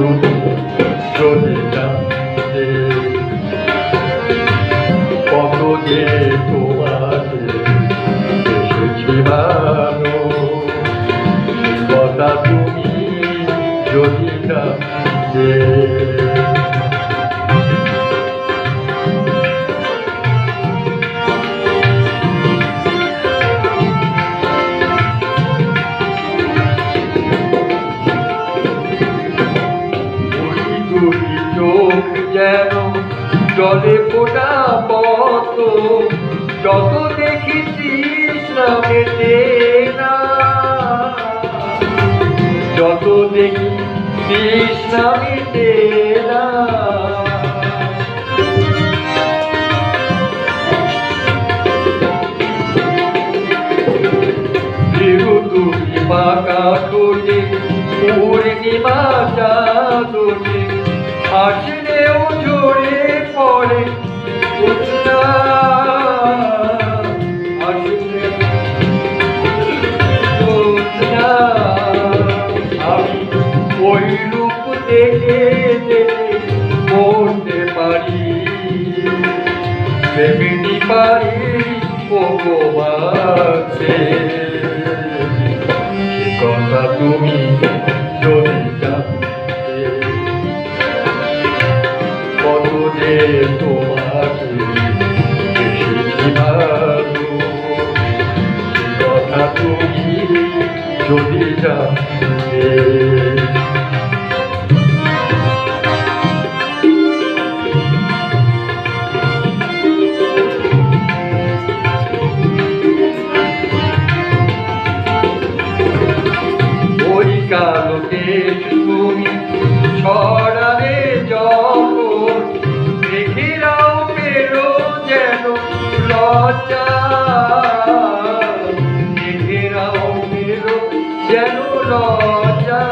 তুমি যদি জানতে কত যে তোমাকে এসেছি ভালো কথা তুমি যদি জানতে যেন জলে ফোটা পত যত দেখেছিস না যত দেখি মেটে না বাঁকা ঠোঁটে পূর্ণিমা চাঁদনে। হাসলেও প্রেমিনী পারি ভগবানকে কথা তুমি যদি জানতে কত যে তোমাকে কথা তুমি যদি জানতে যেন লজ্জা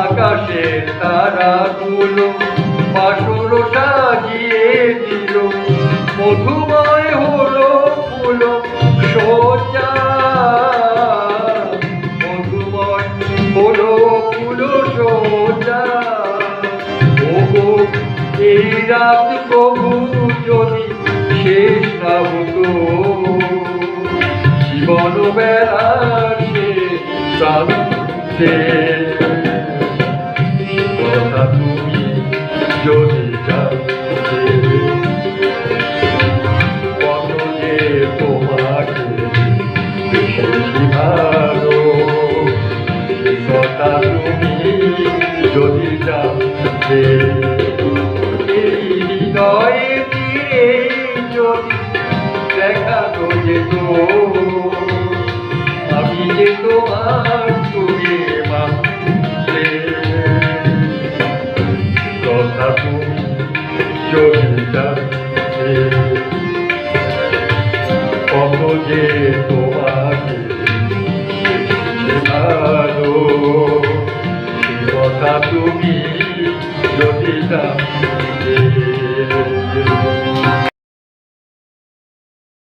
আকাশের তারাগুলো বাসর সাজিয়ে দিল। মধুময় হলো ফুল সোজা। মধুময় হলো ফুল সোজা। এই রাত প্রভু যদি শেষ না হতো জীবন শেষ প্রান্তে কথা তুমি যদি সে কথা তুমি যদি হৃদয়ে তীরে যদি দেখানো যেত। আমি যে তোমার তুমি মানতে কথা তুমি কত যে তোমাকে ভালো কথা তুমি